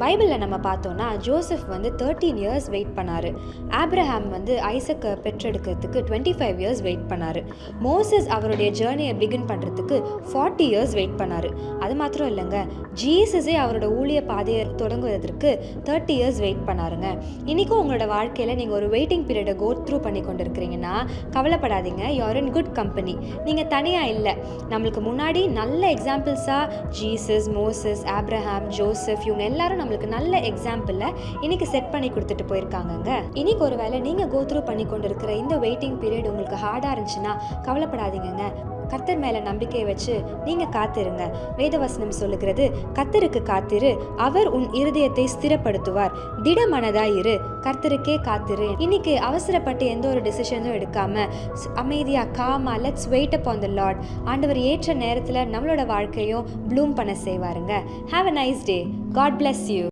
பைபிளில் நம்ம பார்த்தோன்னா ஜோசப் வந்து தேர்ட்டீன் இயர்ஸ் வெயிட் பண்ணார். ஆப்ரஹாம் வந்து ஐசக்கை பெற்றெடுக்கிறதுக்கு டுவெண்ட்டி ஃபைவ் இயர்ஸ் வெயிட் பண்ணார். மோசஸ் அவருடைய ஜேர்னியை பிகின் பண்ணுறதுக்கு ஃபார்ட்டி இயர்ஸ் வெயிட் பண்ணார். அது மாத்திரம் இல்லைங்க ஜீசஸே அவரோட ஊழிய பாதையை தொடங்குவதற்கு தேர்ட்டி இயர்ஸ் வெயிட் பண்ணாருங்க. இன்றைக்கும் உங்களோட வாழ்க்கையில் நீங்கள் ஒரு வெயிட்டிங் பீரியடை கோ த்ரூ பண்ணி கொண்டு இருக்கிறீங்கன்னா கவலைப்படாதீங்க யூஆர் இன் குட் கம்பெனி நீங்கள் தனியாக இல்லை நம்மளுக்கு முன்னாடி நல்ல எக்ஸாம்பிள்ஸாக ஜீசஸ் மோசஸ் ஆப்ரஹாம் ஜோசப் இவங்க எல்லாரும் நம்மளுக்கு நல்ல எக்ஸாம்பிளில் இன்னைக்கு செட் பண்ணி கொடுத்துட்டு போயிருக்காங்கங்க. இன்னைக்கு ஒரு வேளை நீங்கள் கோ த்ரூ பண்ணி கொண்டு இருக்கிற இந்த வெயிட்டிங் பீரியட் உங்களுக்கு ஹார்டாக இருந்துச்சுன்னா கவலைப்படாதீங்க கர்த்தர் மேலே நம்பிக்கையை வச்சு நீங்கள் காத்திருங்க. வேதவசனம் சொல்லுகிறது கர்த்தருக்கு காத்திரு அவர் உன் இருதயத்தை ஸ்திரப்படுத்துவார். திடமனதாயிரு கர்த்தருக்கே காத்திரு. இன்னைக்கு அவசரப்பட்டு எந்த ஒரு டிசிஷனும் எடுக்காம ஸ்- அமைதியா gamma let's wait up on the Lord ஆண்டவர் ஏற்ற நேரத்தில் நம்மளோட வாழ்க்கையும் ப்ளூம் பண்ண செய்வாருங்க. Have a nice day God bless you